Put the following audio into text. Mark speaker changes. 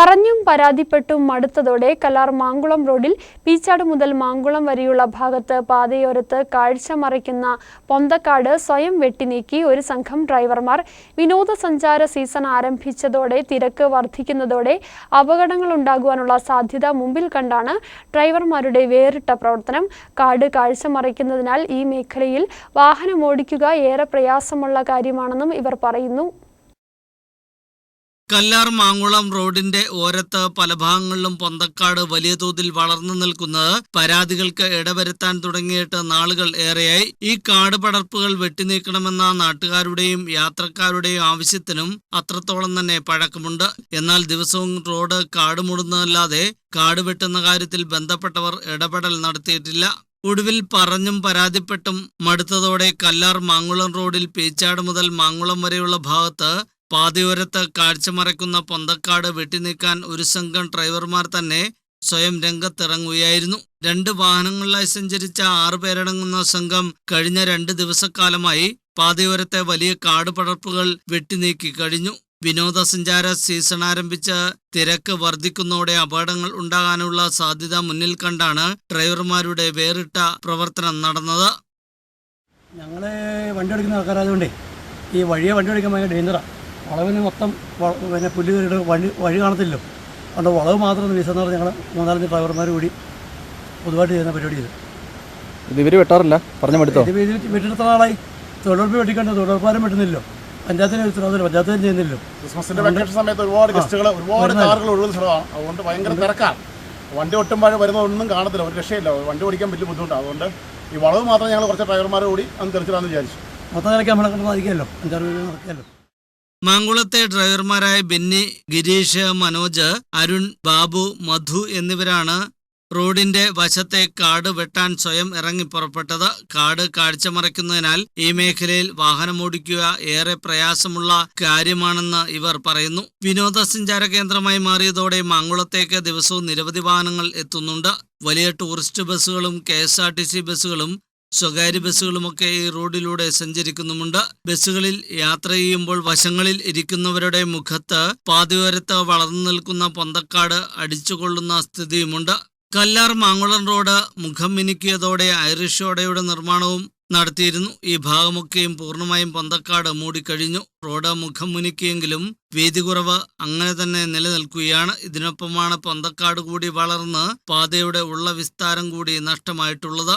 Speaker 1: പറഞ്ഞും പരാതിപ്പെട്ടും മടുത്തതോടെ കല്ലാർ മാങ്കുളം റോഡിൽ പീച്ചാട് മുതൽ മാങ്കുളം വരെയുള്ള ഭാഗത്ത് പാതയോരത്ത് കാഴ്ച മറയ്ക്കുന്ന പൊന്തക്കാട് സ്വയം വെട്ടിനീക്കി ഒരു സംഘം ഡ്രൈവർമാർ വിനോദസഞ്ചാര സീസൺ ആരംഭിച്ചതോടെ തിരക്ക് വർദ്ധിക്കുന്നതോടെ അപകടങ്ങൾ ഉണ്ടാകുവാനുള്ള സാധ്യത മുമ്പിൽ കണ്ടാണ് ഡ്രൈവർമാരുടെ വേറിട്ട പ്രവർത്തനം. കാട് കാഴ്ച മറയ്ക്കുന്നതിനാൽ ഈ മേഖലയിൽ വാഹനമോടിക്കുക ഏറെ പ്രയാസമുള്ള കാര്യമാണെന്നും ഇവർ പറയുന്നു.
Speaker 2: കല്ലാർ മാങ്കുളം റോഡിന്റെ ഓരത്ത് പല ഭാഗങ്ങളിലും പൊന്തക്കാട് വലിയ തോതിൽ വളർന്നു നിൽക്കുന്നത് പരാതികൾക്ക് ഇടവരുത്താൻ തുടങ്ങിയിട്ട് നാളുകൾ ഏറെയായി. ഈ കാട് പടർപ്പുകൾ വെട്ടിനീക്കണമെന്ന നാട്ടുകാരുടെയും യാത്രക്കാരുടെയും ആവശ്യത്തിനും അത്രത്തോളം തന്നെ പഴക്കമുണ്ട്. എന്നാൽ ദിവസവും റോഡ് കാട് മൂടുന്നതല്ലാതെ കാട് വെട്ടുന്ന കാര്യത്തിൽ ബന്ധപ്പെട്ടവർ ഇടപെടൽ നടത്തിയിട്ടില്ല. ഒടുവിൽ പറഞ്ഞും പരാതിപ്പെട്ടും മടുത്തതോടെ കല്ലാർ മാങ്കുളം റോഡിൽ പേച്ചാട് മുതൽ മാങ്കുളം വരെയുള്ള ഭാഗത്ത് പാതയോരത്ത് കാഴ്ചമറയ്ക്കുന്ന പൊന്തക്കാട് വെട്ടിനീക്കാൻ ഒരു സംഘം ഡ്രൈവർമാർ തന്നെ സ്വയം രംഗത്തിറങ്ങുകയായിരുന്നു. രണ്ട് വാഹനങ്ങളിലായി സഞ്ചരിച്ച ആറു പേരടങ്ങുന്ന സംഘം കഴിഞ്ഞ രണ്ട് ദിവസക്കാലമായി പാതയോരത്തെ വലിയ കാട് പടർപ്പുകൾ വെട്ടിനീക്കി കഴിഞ്ഞു. വിനോദസഞ്ചാര സീസൺ ആരംഭിച്ച് തിരക്ക് വർദ്ധിക്കുന്നതോടെ അപകടങ്ങൾ ഉണ്ടാകാനുള്ള സാധ്യത മുന്നിൽ കണ്ടാണ് ഡ്രൈവർമാരുടെ വേറിട്ട പ്രവർത്തനം നടന്നത്.
Speaker 3: ഞങ്ങൾ വണ്ടി എടുക്കുന്ന ആൾക്കാരായതുകൊണ്ടേ ഈ വഴിയെ വണ്ടി എടുക്കാൻ ഭയങ്കര ഡേഞ്ചറാണ് വളവിന് മൊത്തം പിന്നെ പുല്ല് കയറിയിട്ട് വഴി വഴി കാണത്തില്ലല്ലോ. അതുകൊണ്ട് വളവ് മാത്രം വീശുന്ന പറഞ്ഞ് ഞങ്ങൾ മൂന്നാലഞ്ച് ഡ്രൈവർമാർ കൂടി പൊതുവായിട്ട് ചെയ്യുന്ന പരിപാടി ഇത്.
Speaker 4: ഇത് ഇവർ വെട്ടാറില്ല? പറഞ്ഞു മടുത്തോ?
Speaker 3: ഇത് വീട്ടിൽ വീട്ടിലെത്ര ആളായി. തൊഴിലുറപ്പ് വെട്ടിക്കണ്ട. തൊഴിലുറപ്പാരും വെട്ടുന്നില്ലോ പഞ്ചായത്തിന് ഉത്തരവാദിത്തം പഞ്ചായത്തിന് ചെയ്യുന്നില്ലോ
Speaker 5: ക്രിസ്മസിന്റെ വെക്കേഷൻ സമയത്ത് ഒരുപാട് ഗസ്റ്റുകൾ ഒരുപാട് കാറുകൾ ഒഴുകുന്ന സ്ഥലമാണ്. അതുകൊണ്ട് ഭയങ്കര തിരക്കാണ് വണ്ടി ഒട്ടുമ്പോൾ വരുന്ന ഒന്നും കാണത്തില്ല. ഒരു രക്ഷയില്ല. വണ്ടി ഓടിക്കാൻ വലിയ ബുദ്ധിമുട്ടാണ് അതുകൊണ്ട് ഈ വളവ് മാത്രം ഞങ്ങൾ കുറച്ച് ഡ്രൈവർമാരെ കൂടി അന്ന് തെളിച്ചിടാന്ന് വിചാരിച്ചു.
Speaker 3: മൊത്തം നിലയ്ക്ക് നമ്മളെ കൊണ്ട് സാധിക്കുമല്ലോ അഞ്ചാറ് പേര് നടക്കുകയല്ലോ.
Speaker 2: മാങ്കുളത്തെ ഡ്രൈവർമാരായ ബെന്നി ഗിരീഷ് മനോജ് അരുൺ ബാബു മധു എന്നിവരാണ് റോഡിന്റെ വശത്തെ കാട് വെട്ടാൻ സ്വയം ഇറങ്ങി പുറപ്പെട്ടത്. കാട് കാഴ്ചമറയ്ക്കുന്നതിനാൽ ഈ മേഖലയിൽ വാഹനമോടിക്കുക ഏറെ പ്രയാസമുള്ള കാര്യമാണെന്ന് ഇവർ പറയുന്നു. വിനോദസഞ്ചാര കേന്ദ്രമായി മാറിയതോടെ മാങ്കുളത്തേക്ക് ദിവസവും നിരവധി വാഹനങ്ങൾ എത്തുന്നുണ്ട്. വലിയ ടൂറിസ്റ്റ് ബസ്സുകളും കെ ബസ്സുകളും സ്വകാര്യ ബസ്സുകളുമൊക്കെ ഈ റോഡിലൂടെ സഞ്ചരിക്കുന്നുമുണ്ട്. ബസ്സുകളിൽ യാത്ര ചെയ്യുമ്പോൾ വശങ്ങളിൽ ഇരിക്കുന്നവരുടെ മുഖത്ത് പാതിയോരത്ത് വളർന്നു നിൽക്കുന്ന പൊന്തക്കാട് അടിച്ചുകൊള്ളുന്ന സ്ഥിതിയുമുണ്ട്. കല്ലാർ മാങ്കുളം റോഡ് മുഖം മിനുക്കിയതോടെ ഐറിഷ് ഓടയുടെ നിർമ്മാണവും നടത്തിയിരുന്നു. ഈ ഭാഗമൊക്കെയും പൂർണമായും പൊന്തക്കാട് മൂടിക്കഴിഞ്ഞു. റോഡ് മുഖം മുനുക്കിയെങ്കിലും വീതി കുറവ് അങ്ങനെ തന്നെ നിലനിൽക്കുകയാണ്. ഇതിനൊപ്പമാണ് പൊന്തക്കാട് കൂടി വളർന്ന് പാതയുടെ ഉള്ള വിസ്താരം കൂടി നഷ്ടമായിട്ടുള്ളത്.